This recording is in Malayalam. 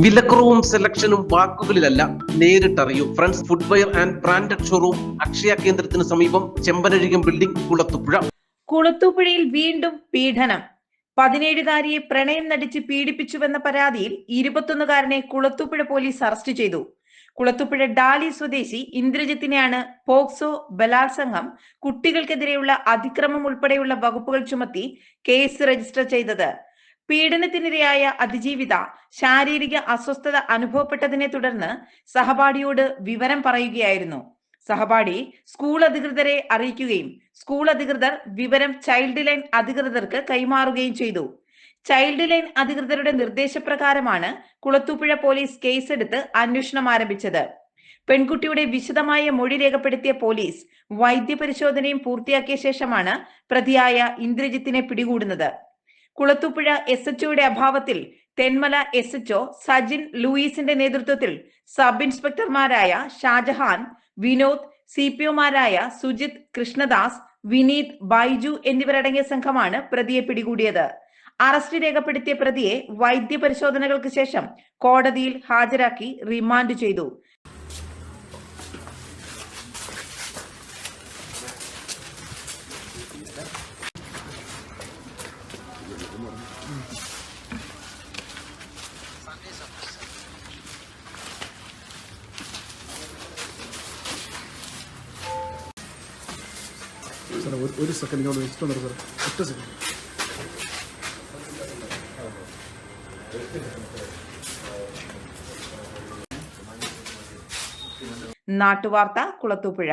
വിലക്കുറവും സെലക്ഷനും വാക്കുകളിലല്ല നേരിട്ടറിയൂ. Friends footwear and branded showroom Akshaya കേന്ദ്രത്തിന് സമീപം ചെമ്പനഴികം ബിൽഡിംഗ് കുളത്തുപുഴ. കുളത്തുപുഴയിൽ വീണ്ടും പീഡനം. പതിനേഴുകാരിയെ പ്രണയം നടിച്ച് പീഡിപ്പിച്ചുവെന്ന പരാതിയിൽ ഇരുപത്തൊന്നുകാരനെ കുളത്തുപുഴ പോലീസ് അറസ്റ്റ് ചെയ്തു. കുളത്തുപുഴ ഡാലി സ്വദേശി ഇന്ദ്രജിത്തിനെയാണ് പോക്സോ ബലാത്സംഗം കുട്ടികൾക്കെതിരെയുള്ള അതിക്രമം ഉൾപ്പെടെയുള്ള വകുപ്പുകൾ ചുമത്തി കേസ് രജിസ്റ്റർ ചെയ്തത്. പീഡനത്തിനിരയായ അതിജീവിത ശാരീരിക അസ്വസ്ഥത അനുഭവപ്പെട്ടതിനെ തുടർന്ന് സഹപാഠിയോട് വിവരം പറയുകയായിരുന്നു. സഹപാഠി സ്കൂൾ അധികൃതരെ അറിയിക്കുകയും സ്കൂൾ അധികൃതർ വിവരം ചൈൽഡ് ലൈൻ അധികൃതർക്ക് കൈമാറുകയും ചെയ്തു. ചൈൽഡ് ലൈൻ അധികൃതരുടെ നിർദ്ദേശപ്രകാരമാണ് കുളത്തൂപ്പുഴ പോലീസ് കേസെടുത്ത് അന്വേഷണം ആരംഭിച്ചത്. പെൺകുട്ടിയുടെ വിശദമായ മൊഴി രേഖപ്പെടുത്തിയ പോലീസ് വൈദ്യപരിശോധനയും പൂർത്തിയാക്കിയ ശേഷമാണ് പ്രതിയായ ഇന്ദ്രജിത്തിനെ പിടികൂടുന്നത്. കുളത്തൂപ്പുഴ എസ് എച്ച്ഒയുടെ അഭാവത്തിൽ Thenmala S H O Sajin ലൂയിസിന്റെ നേതൃത്വത്തിൽ സബ് ഇൻസ്പെക്ടർമാരായ ഷാജഹാൻ വിനോദ് സി പി ഒമാരായ സുജിത് കൃഷ്ണദാസ് വിനീത് ബൈജു എന്നിവരടങ്ങിയ സംഘമാണ് പ്രതിയെ പിടികൂടിയത്. അറസ്റ്റ് രേഖപ്പെടുത്തിയ പ്രതിയെ വൈദ്യപരിശോധനകൾക്ക് ശേഷം കോടതിയിൽ ഹാജരാക്കി റിമാൻഡ് ചെയ്തു. സാറേ ഒരു സെക്കൻഡ് ഇങ്ങോട്ട് വെച്ചിട്ട് നിർത്തണം ഒറ്റ സെക്കൻഡ് നാട്ടുവാർത്ത കുളത്തൂപ്പുഴ.